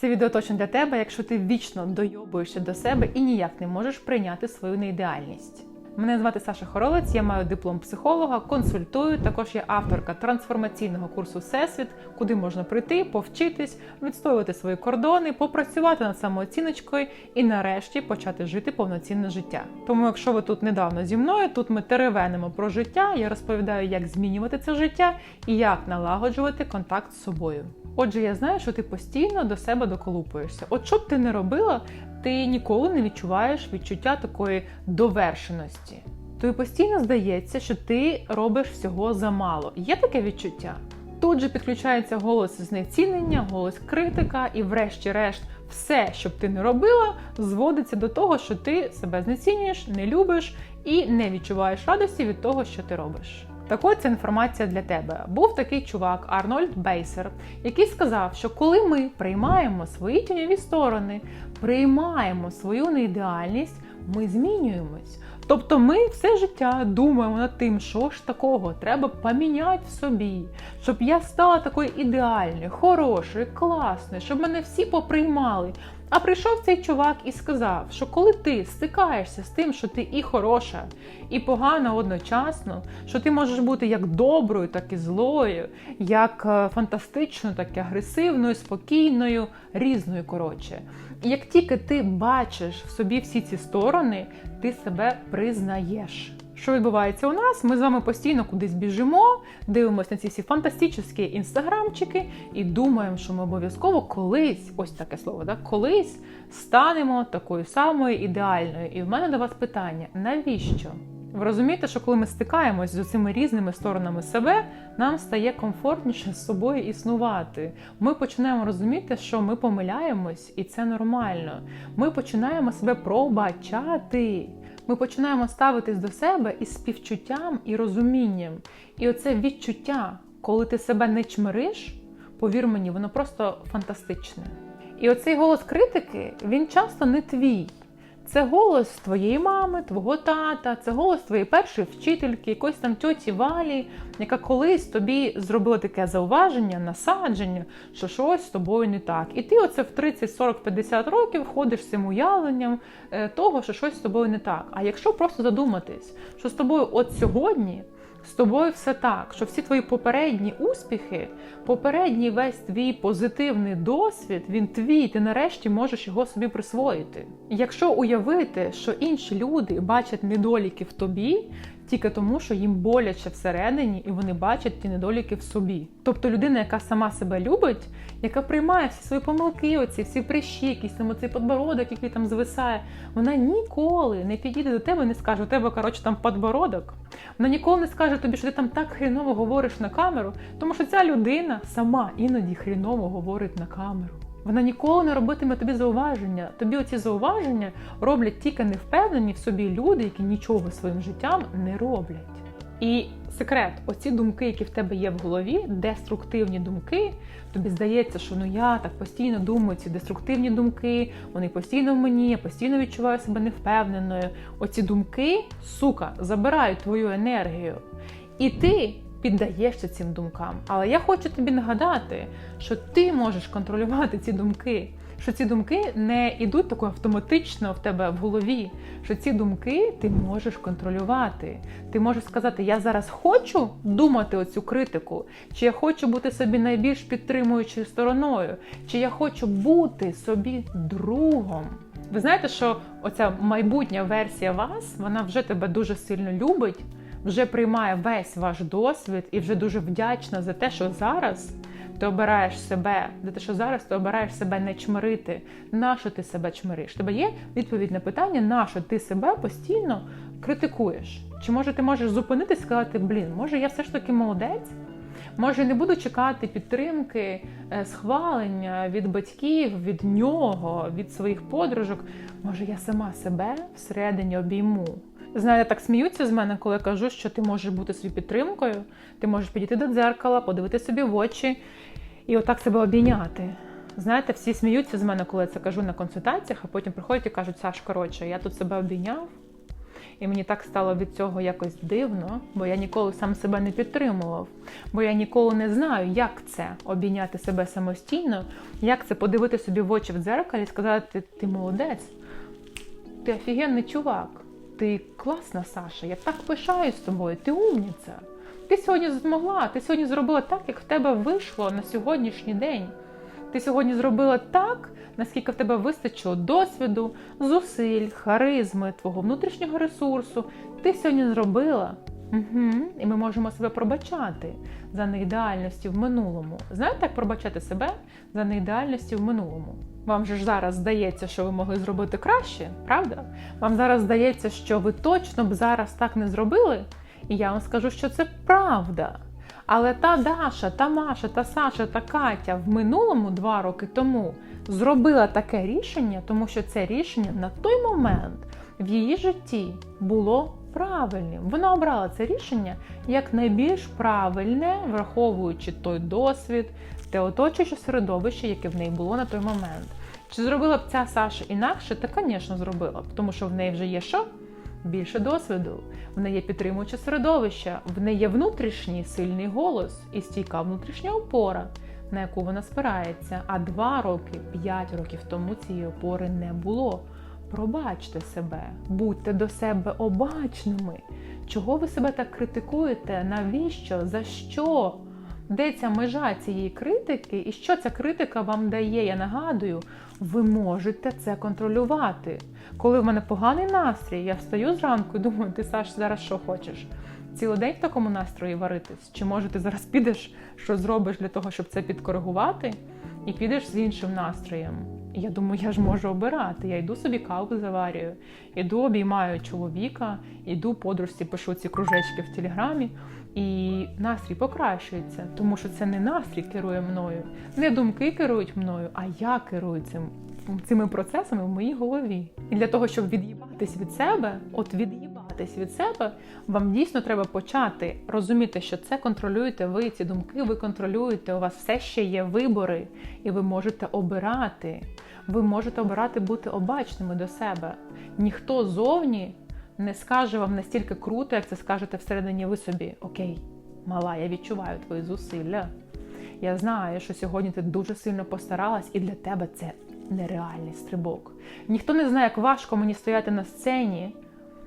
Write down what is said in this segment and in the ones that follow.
Це відео точно для тебе, якщо ти вічно дойобуєшся до себе і ніяк не можеш прийняти свою неідеальність. Мене звати Саша Хоролець, я маю диплом психолога, консультую. Також я авторка трансформаційного курсу Всесвіт, куди можна прийти, повчитись, відстоювати свої кордони, попрацювати над самооціночкою і нарешті почати жити повноцінне життя. Тому, якщо ви тут недавно зі мною, тут ми теревенимо про життя. Я розповідаю, як змінювати це життя і як налагоджувати контакт з собою. Отже, я знаю, що ти постійно до себе доколупуєшся. От що б ти не робила, ти ніколи не відчуваєш відчуття такої довершеності. Тобі постійно здається, що ти робиш всього замало. Є таке відчуття? Тут же підключається голос знецінення, голос критика, і, врешті-решт, все, що б ти не робила, зводиться до того, що ти себе знецінюєш, не любиш і не відчуваєш радості від того, що ти робиш. Так от ця інформація для тебе. Був такий чувак Арнольд Бейсер, який сказав, що коли ми приймаємо свої тіньові сторони, приймаємо свою неідеальність, ми змінюємось. Тобто ми все життя думаємо над тим, що ж такого треба поміняти в собі, щоб я стала такою ідеальною, хорошою, класною, щоб мене всі поприймали. А прийшов цей чувак і сказав, що коли ти стикаєшся з тим, що ти і хороша, і погана одночасно, що ти можеш бути як доброю, так і злою, як е, фантастичною, так і агресивною, спокійною, різною коротше. І як тільки ти бачиш в собі всі ці сторони, ти себе признаєш. Що відбувається у нас? Ми з вами постійно кудись біжимо, дивимося на ці всі фантастичні інстаграмчики і думаємо, що ми обов'язково колись, ось таке слово, да, колись станемо такою самою ідеальною. І в мене до вас питання: навіщо? Ви розумієте, що коли ми стикаємось з цими різними сторонами себе, нам стає комфортніше з собою існувати. Ми починаємо розуміти, що ми помиляємось, і це нормально. Ми починаємо себе пробачати. Ми починаємо ставитись до себе із співчуттям і розумінням. І оце відчуття, коли ти себе не чмириш, повір мені, воно просто фантастичне. І оцей голос критики, він часто не твій. Це голос твоєї мами, твого тата, це голос твоєї першої вчительки, якоїсь там тьоті Валі, яка колись тобі зробила таке зауваження, насадження, що щось з тобою не так. І ти оце в 30, 40, 50 років ходиш з цим уявленням е, того, що щось з тобою не так. А якщо просто задуматись, що з тобою от сьогодні. З тобою все так, що всі твої попередні успіхи, попередній весь твій позитивний досвід, він твій, ти нарешті можеш його собі присвоїти. Якщо уявити, що інші люди бачать недоліки в тобі, тільки тому, що їм боляче всередині, і вони бачать ті недоліки в собі. Тобто людина, яка сама себе любить, яка приймає всі свої помилки, оці всі прищі, якісь там оцей подбородок, який там звисає, вона ніколи не підійде до тебе і не скаже, у тебе коротше там подбородок. Вона ніколи не скаже тобі, що ти там так хріново говориш на камеру, тому що ця людина сама іноді хріново говорить на камеру. Вона ніколи не робитиме тобі зауваження. Тобі оці зауваження роблять тільки невпевнені в собі люди, які нічого своїм життям не роблять. І секрет, оці думки, які в тебе є в голові, деструктивні думки, тобі здається, що ну я так постійно думаю ці деструктивні думки, вони постійно в мені, я постійно відчуваю себе невпевненою. Оці думки, сука, забирають твою енергію. І ти піддаєшся цим думкам. Але я хочу тобі нагадати, що ти можеш контролювати ці думки. Що ці думки не йдуть тако автоматично в тебе в голові. Що ці думки ти можеш контролювати. Ти можеш сказати: Я зараз хочу думати оцю критику, чи я хочу бути собі найбільш підтримуючою стороною, чи я хочу бути собі другом. Ви знаєте, що оця майбутня версія вас, вона вже тебе дуже сильно любить вже приймає весь ваш досвід і вже дуже вдячна за те, що зараз ти обираєш себе, за те, що зараз ти обираєш себе не чмирити. Нащо ти себе чмириш? Тебе є відповідь на питання, нащо ти себе постійно критикуєш? Чи може ти можеш зупинитись і сказати, блін, може я все ж таки молодець? Може, не буду чекати підтримки, е, схвалення від батьків, від нього, від своїх подружок. Може, я сама себе всередині обійму. Знаєте, так сміються з мене, коли я кажу, що ти можеш бути собі підтримкою, ти можеш підійти до дзеркала, подивити собі в очі і отак себе обійняти. Знаєте, всі сміються з мене, коли я це кажу на консультаціях, а потім приходять і кажуть, Саш, коротше, я тут себе обійняв, І мені так стало від цього якось дивно, бо я ніколи сам себе не підтримував. Бо я ніколи не знаю, як це обійняти себе самостійно, як це подивити собі в очі в дзеркалі і сказати: ти молодець, ти офігенний чувак, ти класна Саша, я так пишаюсь тобою, ти умніця. Ти сьогодні змогла, ти сьогодні зробила так, як в тебе вийшло на сьогоднішній день. Ти сьогодні зробила так, наскільки в тебе вистачило досвіду, зусиль, харизми, твого внутрішнього ресурсу. Ти сьогодні зробила. Угу. І ми можемо себе пробачати за неідеальності в минулому. Знаєте, як пробачати себе за неідеальності в минулому? Вам же ж зараз здається, що ви могли зробити краще, правда? Вам зараз здається, що ви точно б зараз так не зробили? І я вам скажу, що це правда. Але та Даша, та Маша, та Саша, та Катя в минулому два роки тому зробила таке рішення, тому що це рішення на той момент в її житті було правильним. Вона обрала це рішення як найбільш правильне, враховуючи той досвід, те оточуюче середовище, яке в неї було на той момент. Чи зробила б ця Саша інакше? Та, звісно, зробила б, тому що в неї вже є що? Більше досвіду, в неї є підтримуюче середовище, в неї є внутрішній сильний голос і стійка внутрішня опора, на яку вона спирається. А два роки, п'ять років тому цієї опори не було. Пробачте себе, будьте до себе обачними. Чого ви себе так критикуєте? Навіщо? За що? Де ця межа цієї критики, і що ця критика вам дає? Я нагадую, ви можете це контролювати. Коли в мене поганий настрій, я встаю зранку і думаю, ти Саш, зараз що хочеш? Цілий день в такому настрої варитись? Чи може ти зараз підеш, що зробиш для того, щоб це підкоригувати, і підеш з іншим настроєм? Я думаю, я ж можу обирати. Я йду собі каву заварюю, іду обіймаю чоловіка, іду подружці, пишу ці кружечки в телеграмі, і настрій покращується, тому що це не настрій керує мною, не думки керують мною, а я керую цим. Цими процесами в моїй голові. І для того, щоб від'їбатись від себе, от від'їбатись від себе, вам дійсно треба почати розуміти, що це контролюєте ви, ці думки ви контролюєте, у вас все ще є вибори, і ви можете обирати. Ви можете обирати бути обачними до себе. Ніхто зовні не скаже вам настільки круто, як це скажете всередині ви собі. Окей, мала, я відчуваю твої зусилля. Я знаю, що сьогодні ти дуже сильно постаралась, і для тебе це нереальний стрибок. Ніхто не знає, як важко мені стояти на сцені.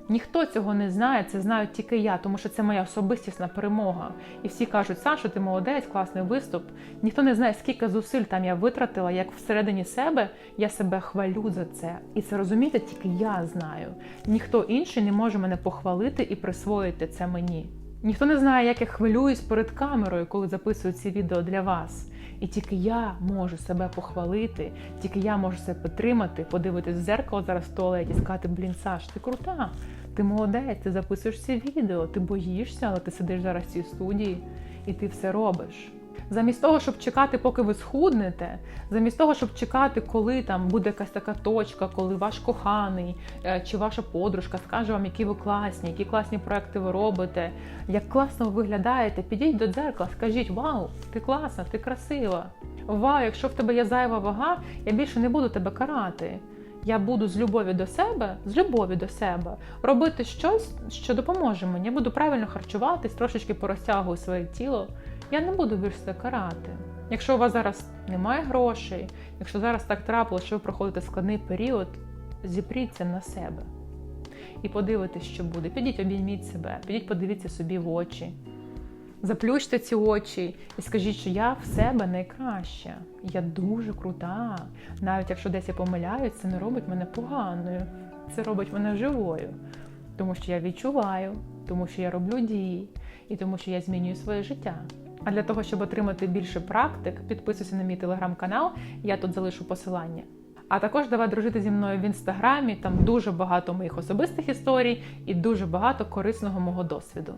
Ніхто цього не знає, це знаю тільки я, тому що це моя особистісна перемога. І всі кажуть, Саша, ти молодець, класний виступ. Ніхто не знає, скільки зусиль там я витратила, як всередині себе я себе хвалю за це. І це розумієте, тільки я знаю. Ніхто інший не може мене похвалити і присвоїти це мені. Ніхто не знає, як я хвилююсь перед камерою, коли записую ці відео для вас. І тільки я можу себе похвалити, тільки я можу себе підтримати, подивитись в зеркало зараз в туалеті і сказати, блін, Саш, ти крута, ти молодець, ти записуєш ці відео, ти боїшся, але ти сидиш зараз в цій студії і ти все робиш. Замість того, щоб чекати, поки ви схуднете, замість того, щоб чекати, коли там буде якась така точка, коли ваш коханий е, чи ваша подружка скаже вам, які ви класні, які класні проекти ви робите, як класно ви виглядаєте, підіть до дзеркала, скажіть: Вау, ти класна, ти красива! Вау, якщо в тебе є зайва вага, я більше не буду тебе карати. Я буду з любові до себе, з любові до себе робити щось, що допоможе мені. Я буду правильно харчуватись, трошечки порозтягую своє тіло. Я не буду більше себе карати. Якщо у вас зараз немає грошей, якщо зараз так трапилося, що ви проходите складний період, зіпріться на себе і подивитесь, що буде. Підіть, обійміть себе, підіть, подивіться собі в очі. Заплющте ці очі і скажіть, що я в себе найкраща. Я дуже крута. Навіть якщо десь я помиляюсь, це не робить мене поганою. Це робить мене живою. Тому що я відчуваю, тому що я роблю дії і тому, що я змінюю своє життя. А для того, щоб отримати більше практик, підписуйся на мій телеграм-канал, я тут залишу посилання. А також давай дружити зі мною в інстаграмі, там дуже багато моїх особистих історій і дуже багато корисного мого досвіду.